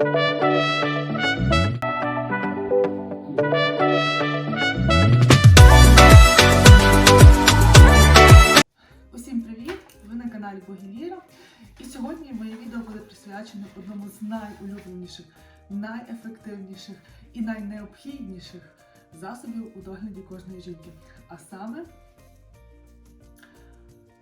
Усім привіт! Ви на каналі Богіліра. І сьогодні моє відео буде присвячено одному з найулюбленіших, найефективніших і найнеобхідніших засобів у догляді кожної жінки. А саме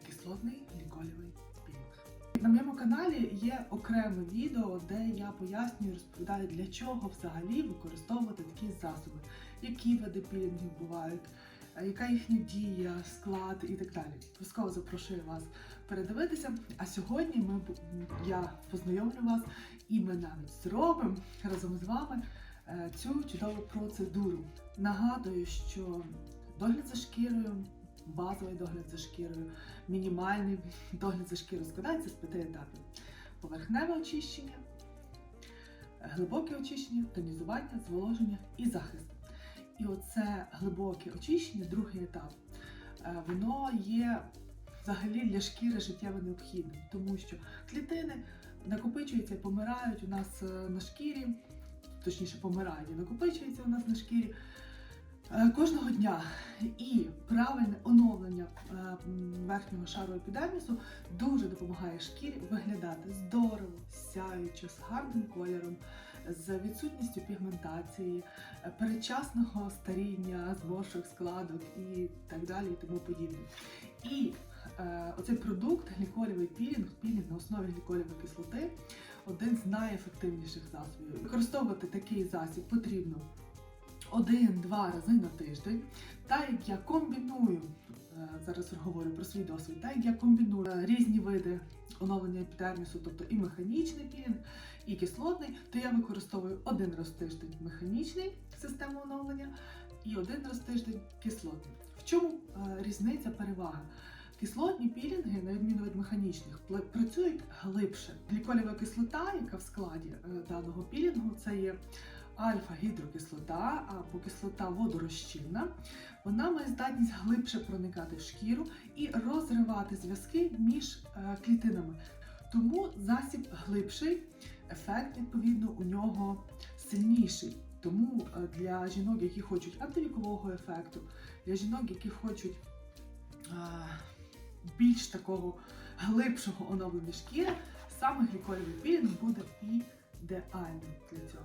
кислотний лікольовий пілінг. На моєму каналі є окреме відео, де я пояснюю, розповідаю, для чого взагалі використовувати такі засоби, які види пілінгів бувають, е, яка їхня дія, склад і так далі. Обов'язково запрошую вас передивитися. А сьогодні ми я познайомлю вас і ми навіть зробимо разом з вами е, цю чудову процедуру. Нагадую, що догляд за шкірою, базовий догляд за шкірою, мінімальний догляд за шкірою складається з п'яти етапів: поверхневе очищення, глибоке очищення, тонізування, зволоження і захист. І оце глибоке очищення, другий етап, е, воно є взагалі для шкіри життєво необхідним, тому що клітини накопичуються і помирають у нас е, на шкірі, точніше помирають і накопичуються у нас на шкірі кожного дня. І правильне оновлення е, верхнього шару епідермісу дуже допомагає шкірі виглядати здорово, сяючо, з гарним кольором, з відсутністю пігментації, е, передчасного старіння, зморшок, складок і так далі, і тому подібне. І е, оцей продукт гліколівий пілінг, пілінг на основі гліколівої кислоти один з найефективніших засобів. Використовувати такий засіб потрібно один-два рази на тиждень. Так як я комбіную, е, зараз говорю про свій досвід, так як я комбіную е, різні види оновлення епідермісу, тобто і механічний пілінг, і кислотний, то я використовую один раз в тиждень механічний систему оновлення і один раз в тиждень кислотний. В чому е, різниця перевага? Кислотні пілінги, на відміну від механічних, працюють глибше. Гліколєва кислота, яка в складі даного пілінгу, це є альфа-гідрокислота або кислота водорозчинна. Вона має здатність глибше проникати в шкіру і розривати зв'язки між е, клітинами. Тому засіб глибший, ефект відповідно у нього сильніший. Тому е, для жінок, які хочуть антивікового ефекту, для жінок, які хочуть е, більш такого глибшого оновлення шкіри, саме гліколівий пілінг буде ідеальним для цього.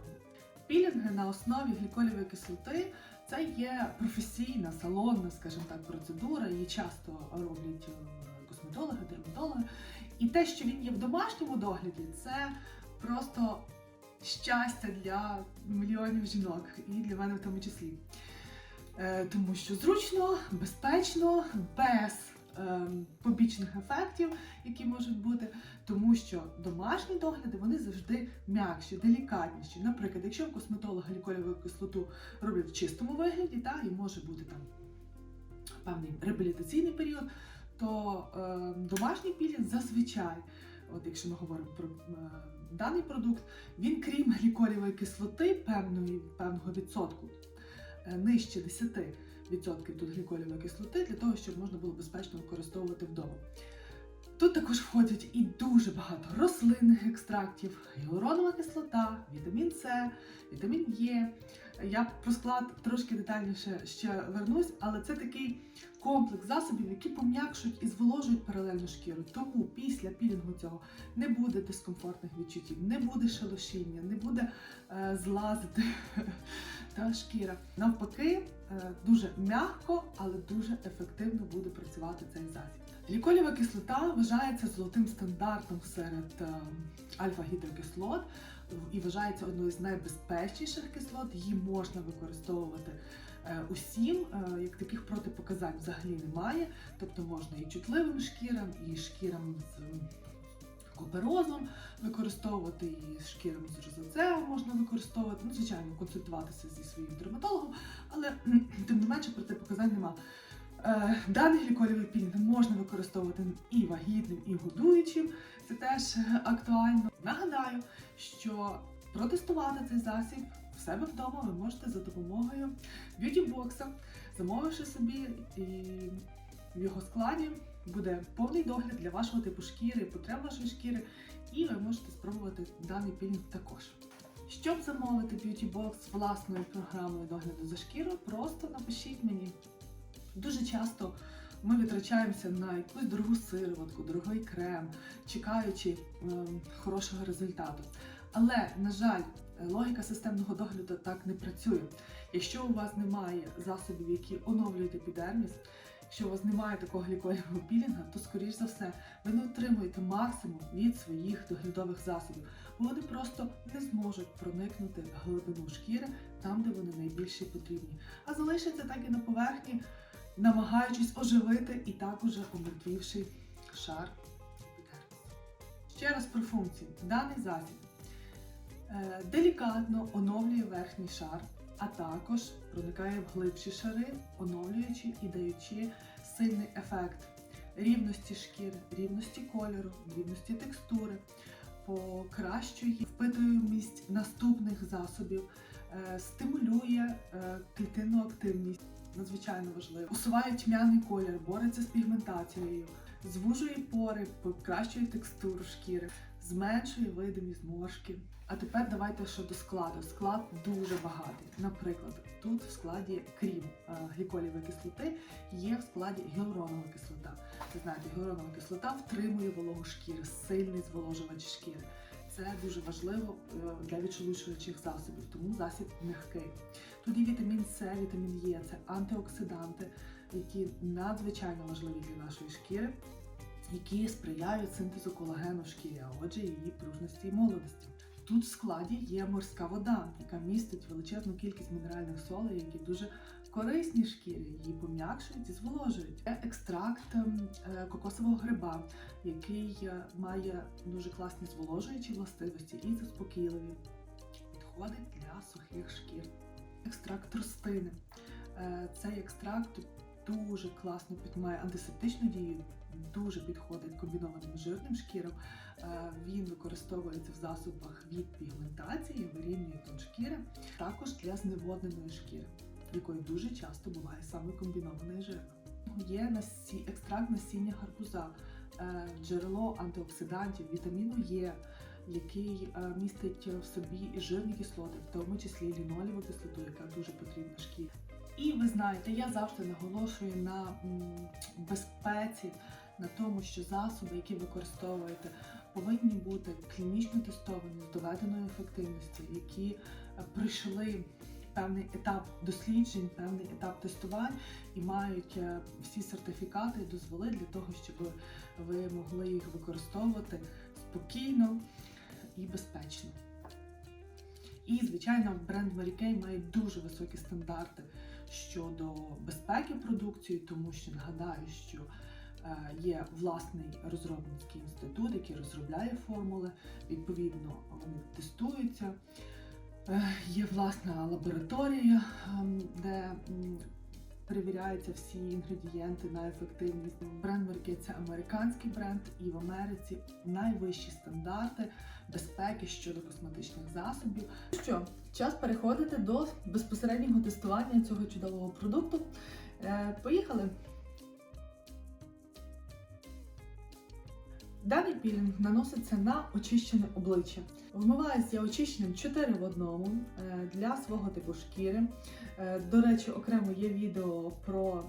Пілінги на основі гліколівої кислоти це є професійна, салонна, скажімо так, процедура. Її часто роблять е, косметологи, дерматологи. І те, що він є в домашньому догляді, це просто щастя для мільйонів жінок, і для мене в тому числі. Е, Тому що зручно, безпечно, без побічних ефектів, які можуть бути, тому що домашні догляди вони завжди м'якші, делікатніші. Наприклад, якщо в косметолога гліколіву кислоту роблять в чистому вигляді, та, і може бути там певний реабілітаційний період, то е, домашній пілінг зазвичай, от якщо ми говоримо про е, даний продукт, він крім гліколівої кислоти певної, певного відсотку, е, нижче 10% тут гліколівої кислоти, для того, щоб можна було безпечно використовувати вдома. Тут також входять і дуже багато рослинних екстрактів, гіалуронова кислота, вітамін С, вітамін Е. Я про склад трошки детальніше ще вернусь, але це такий комплекс засобів, які пом'якшують і зволожують паралельно шкіру. Тому після пілінгу цього не буде дискомфортних відчуттів, не буде шелушіння, не буде е, злазити та шкіра. Навпаки, е, дуже м'яко, але дуже ефективно буде працювати цей засіб. Гліколєва кислота вважається золотим стандартом серед е, альфа-гідрокислот і вважається одною з найбезпечніших кислот. Її можна використовувати е, усім, е, як таких протипоказань взагалі немає. Тобто можна і чутливим шкірам, і шкірам з куперозом використовувати, і шкірам з розоцеом можна використовувати. Ну, звичайно, консультуватися зі своїм дерматологом, але тим не менше протипоказань немає. Е, Даний гліколівий пілінг можна використовувати і вагітним, і годуючим. Це теж актуально. Нагадаю, що протестувати цей засіб в себе вдома ви можете за допомогою б'юті-бокса, замовивши собі і в його складі буде повний догляд для вашого типу шкіри, потреб вашої шкіри, і ви можете спробувати даний пілінг також. Щоб замовити б'юті-бокс власною програмою догляду за шкірою, просто напишіть мені. Дуже часто ми витрачаємося на якусь дорогу сироватку, дорогий крем, чекаючи ем, хорошого результату. Але, на жаль, логіка системного догляду так не працює. Якщо у вас немає засобів, які оновлюють епідерміс, якщо у вас немає такого глікольного пілінга, то скоріш за все ви не отримуєте максимум від своїх доглядових засобів, вони просто не зможуть проникнути в глибину шкіри там, де вони найбільше потрібні, а залишаться так і на поверхні, намагаючись оживити і так уже омертвівший шар. Ще раз про функції. Даний засіб е, делікатно оновлює верхній шар, а також проникає в глибші шари, оновлюючи і даючи сильний ефект рівності шкіри, рівності кольору, рівності текстури, покращує впитуємість наступних засобів, е, стимулює е, клітинну активність. Надзвичайно важливо. Усуває тьмяний колір, бореться з пігментацією, звужує пори, покращує текстуру шкіри, зменшує видимість зморшки. А тепер давайте щодо складу. Склад дуже багатий. Наприклад, тут в складі, крім е, гліколівої кислоти, є в складі гіалуронова кислота. Ви знаєте, гіалуронова кислота втримує вологу шкіри, сильний зволожувач шкіри. Це дуже важливо е, для відшелушуючих засобів, тому засіб м'який. Є вітамін С, вітамін Е, це антиоксиданти, які надзвичайно важливі для нашої шкіри, які сприяють синтезу колагену в шкірі, а отже, її пружності і молодості. Тут в складі є морська вода, яка містить величезну кількість мінеральних солей, які дуже корисні шкірі, її пом'якшують і зволожують. Це екстракт ем, е, кокосового гриба, який е, має дуже класні зволожуючі властивості і заспокійливі. Підходить для сухих шкір. Екстракт тростини. Е, Цей екстракт дуже класно під- має антисептичну дію, дуже підходить комбінованим жирним шкірам. Він використовується в засобах від пігментації, вирівнює тон шкіри, також для зневодненої шкіри, якої дуже часто буває саме комбінована і жирна. Є насі... екстракт насіння гарбуза, е, джерело антиоксидантів, вітаміну Е, який е, містить в собі і жирні кислоти, в тому числі ліноліву кислоту, яка дуже потрібна шкірі. І ви знаєте, я завжди наголошую на безпеці, на тому, що засоби, які використовуєте, повинні бути клінічно тестовані з доведеною ефективністю, які е, пройшли певний етап досліджень, певний етап тестувань і мають е, всі сертифікати і дозволи для того, щоб ви могли їх використовувати спокійно і безпечно. І, звичайно, бренд Kay має дуже високі стандарти щодо безпеки продукції, тому що нагадаю, що е, є власний розробницький інститут, який розробляє формули. Відповідно, вони тестуються. Е, Є власна лабораторія, ем, де перевіряються всі інгредієнти на ефективність. Бренд Kay – це американський бренд, і в Америці найвищі стандарти безпеки щодо косметичних засобів. Що, час переходити до безпосереднього тестування цього чудового продукту. Е, Поїхали! Даний пілінг наноситься на очищене обличчя. Вмиваюся я очищенням 4 в одному е, для свого типу шкіри. Е, До речі, окремо є відео про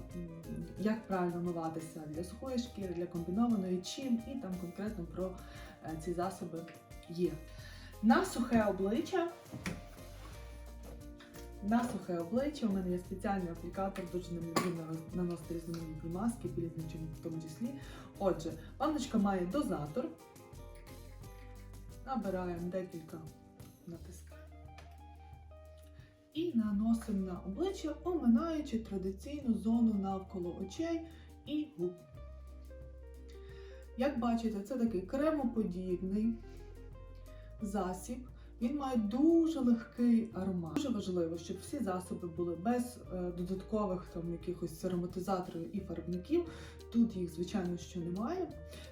як правильно вмиватися для сухої шкіри, для комбінованої, чим, і там конкретно про е, ці засоби є. На сухе обличчя. На сухе обличчя у мене є спеціальний аплікатор, дуже не люблю наносити різноманітні маски, пілізничі в тому числі. Отже, ванночка має дозатор. Набираємо декілька натискань. І наносимо на обличчя, оминаючи традиційну зону навколо очей і губ. Як бачите, це такий кремоподібний засіб. Він має дуже легкий аромат. Дуже важливо, щоб всі засоби були без е, додаткових там якихось ароматизаторів і фарбників. Тут їх, звичайно, що немає.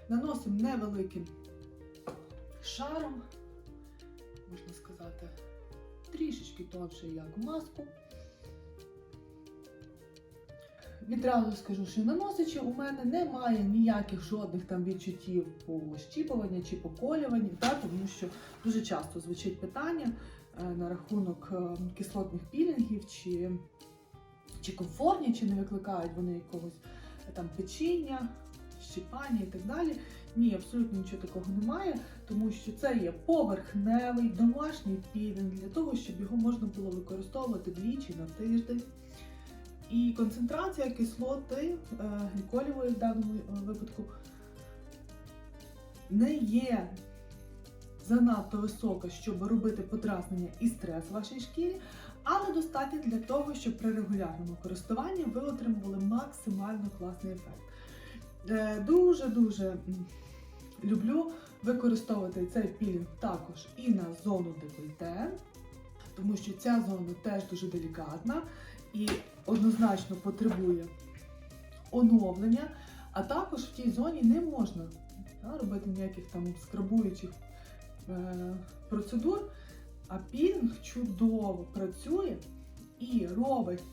Наносимо невеликим шаром, можна сказати, трішечки тонше, як маску. Відразу скажу, що наносичі у мене немає ніяких жодних там відчуттів по щіпуванню чи поколюванню, так, тому що дуже часто звучить питання, е, на рахунок е, кислотних пілінгів, чи, чи комфортні, чи не викликають вони якогось е, там печіння, щипання і так далі. Ні, абсолютно нічого такого немає, тому що це є поверхневий домашній пілінг для того, щоб його можна було використовувати двічі на тиждень. І концентрація кислоти е, гліколівої в даному е, випадку не є занадто висока, щоб робити подразнення і стрес в вашій шкірі, але достатньо для того, щоб при регулярному користуванні ви отримували максимально класний ефект. Дуже-дуже люблю використовувати цей пілінг також і на зону декольте, тому що ця зона теж дуже делікатна і однозначно потребує оновлення, а також в тій зоні не можна та, робити ніяких там скрабуючих е, процедур, а пілінг чудово працює і робить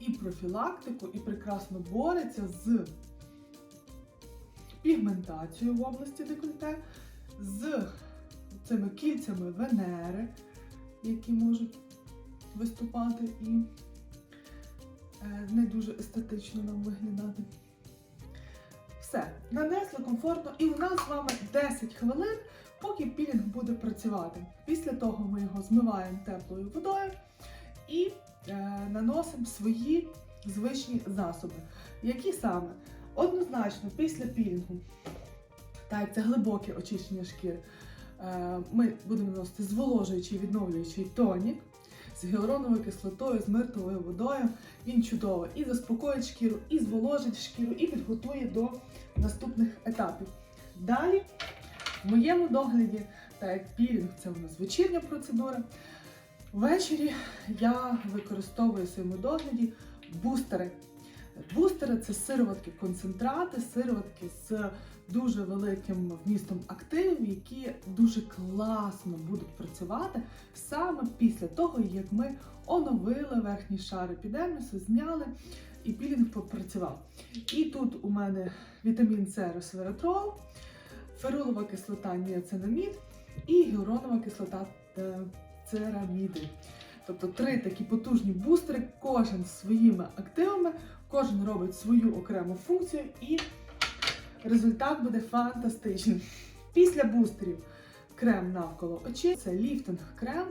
і профілактику, і прекрасно бореться з пігментацією в області декольте, з цими кільцями Венери, які можуть виступати і е, не дуже естетично нам виглядати. Все, нанесли комфортно, і у нас з вами 10 хвилин, поки пілінг буде працювати. Після того ми його змиваємо теплою водою і е, наносимо свої звичні засоби. Які саме? Однозначно, після пілінгу, так це глибоке очищення шкіри, е, ми будемо наносити зволожуючий відновлюючий тонік з гіалуроновою кислотою, з миртовою водою. Він чудово і заспокоїть шкіру, і зволожить шкіру, і підготує до наступних етапів. Далі, в моєму догляді, так як пілінг це у нас вечірня процедура. Ввечері я використовую в своєму догляді бустери. Бустери це сироватки концентрати, сироватки з дуже великим вмістом активів, які дуже класно будуть працювати саме після того, як ми оновили верхній шар епідемісу, зняли і пілінг попрацював. І тут у мене вітамін С ресвератрол, ферулова кислота ніацинамід і гіалуронова кислота е, цераміди. Тобто три такі потужні бустери, кожен з своїми активами, кожен робить свою окрему функцію, і результат буде фантастичний. Після бустерів крем навколо очей. Це ліфтинг крем,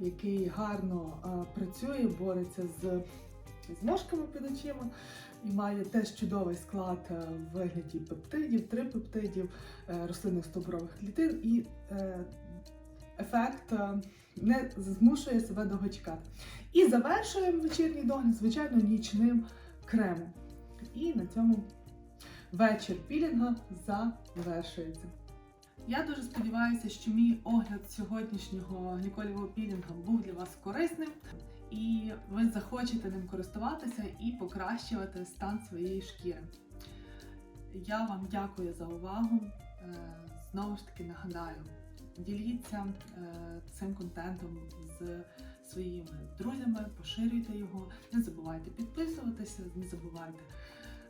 який гарно а, працює, бореться з зморшками під очима і має теж чудовий склад е, в вигляді пептидів, трипептидів, е, рослинних стовбурових клітин і е, ефект е, не змушує себе довгочекати. І завершуємо вечірній догляд, звичайно, нічним кремом. І на цьому вечір пілінга завершується. Я дуже сподіваюся, що мій огляд сьогоднішнього гліколівого пілінга був для вас корисним, і ви захочете ним користуватися і покращувати стан своєї шкіри. Я вам дякую за увагу. Е, Знову ж таки нагадаю, діліться е, цим контентом з своїми друзями, поширюйте його, не забувайте підписуватися, не забувайте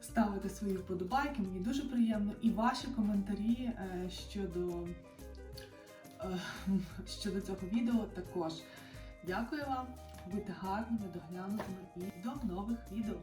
ставити свої вподобайки. Мені дуже приємно. І ваші коментарі е, щодо, е, щодо цього відео також. Дякую вам, будьте гарними, доглянутими і до нових відео.